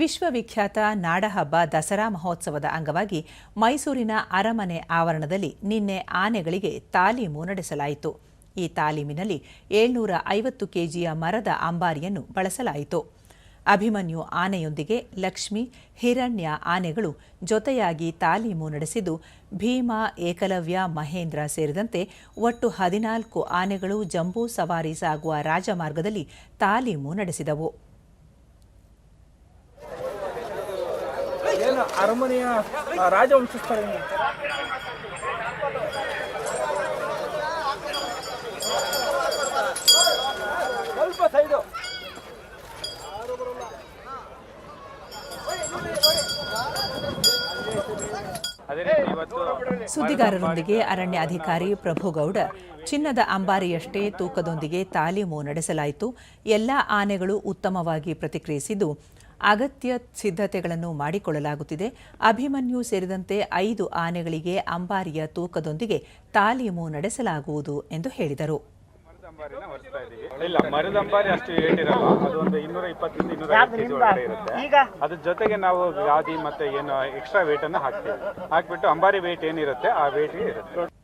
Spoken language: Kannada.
ವಿಶ್ವವಿಖ್ಯಾತ ನಾಡಹಬ್ಬ ದಸರಾ ಮಹೋತ್ಸವದ ಅಂಗವಾಗಿ ಮೈಸೂರಿನ ಅರಮನೆ ಆವರಣದಲ್ಲಿ ನಿನ್ನೆ ಆನೆಗಳಿಗೆ ತಾಲೀಮು ನಡೆಸಲಾಯಿತು. ಈ ತಾಲೀಮಿನಲ್ಲಿ ಏಳ್ನೂರ ಐವತ್ತು ಕೆಜಿಯ ಮರದ ಅಂಬಾರಿಯನ್ನು ಬಳಸಲಾಯಿತು. ಅಭಿಮನ್ಯು ಆನೆಯೊಂದಿಗೆ ಲಕ್ಷ್ಮಿ, ಹಿರಣ್ಯ ಆನೆಗಳು ಜೊತೆಯಾಗಿ ತಾಲೀಮು ನಡೆಸಿದ್ದು, ಭೀಮ, ಏಕಲವ್ಯ, ಮಹೇಂದ್ರ ಸೇರಿದಂತೆ ಒಟ್ಟು ಹದಿನಾಲ್ಕು ಆನೆಗಳು ಜಂಬೂ ಸವಾರಿ ಸಾಗುವ ರಾಜಮಾರ್ಗದಲ್ಲಿ ತಾಲೀಮು ನಡೆಸಿದವು ಏನು ಅರಮನೆಯ ರಾಜವಂಶಸ್ಥರನ್ನು ಸ್ವಲ್ಪ ಸೈಡು ಅದೇ ರೀತಿ ಇವತ್ತು ಸುದ್ದಿಗಾರರೊಂದಿಗೆ ಅರಣ್ಯ ಅಧಿಕಾರಿ ಪ್ರಭುಗೌಡ ಚಿನ್ನದ ಅಂಬಾರಿಯಷ್ಟೇ ತೂಕದೊಂದಿಗೆ ತಾಲೀಮು ನಡೆಸಲಾಯಿತು. ಎಲ್ಲ ಆನೆಗಳು ಉತ್ತಮವಾಗಿ ಪ್ರತಿಕ್ರಿಯಿಸಿದ್ದು ಅಗತ್ಯ ಸಿದ್ಧತೆಗಳನ್ನು ಮಾಡಿಕೊಳ್ಳಲಾಗುತ್ತಿದೆ. ಅಭಿಮನ್ಯು ಸೇರಿದಂತೆ ಐದು ಆನೆಗಳಿಗೆ ಅಂಬಾರಿಯ ತೂಕದೊಂದಿಗೆ ತಾಲೀಮು ನಡೆಸಲಾಗುವುದು ಎಂದು ಹೇಳಿದರು. ಮರದಂಬಾರಿನ ಹೊರಿಸ್ತಾ ಇದೀವಿ. ಇಲ್ಲ ಮರದಂಬಾರಿ ಅಷ್ಟು ಇರಲ್ಲ ಅದು ಒಂದು ಇನ್ನೂರ ಇಪ್ಪತ್ತರಿಂದ ಇನ್ನೂರ ಕೆಜಿ ಒಳಗಡೆ ಇರುತ್ತೆ. ಅದ್ರ ಜೊತೆಗೆ ನಾವು ಗಾದಿ ಮತ್ತೆ ಏನು ಎಕ್ಸ್ಟ್ರಾ ವೇಟ್ ಅನ್ನು ಹಾಕ್ತೀವಿ. ಹಾಕ್ಬಿಟ್ಟು ಅಂಬಾರಿ ವೇಟ್ ಏನಿರುತ್ತೆ ಆ ವೇಟ್ ಇರುತ್ತೆ.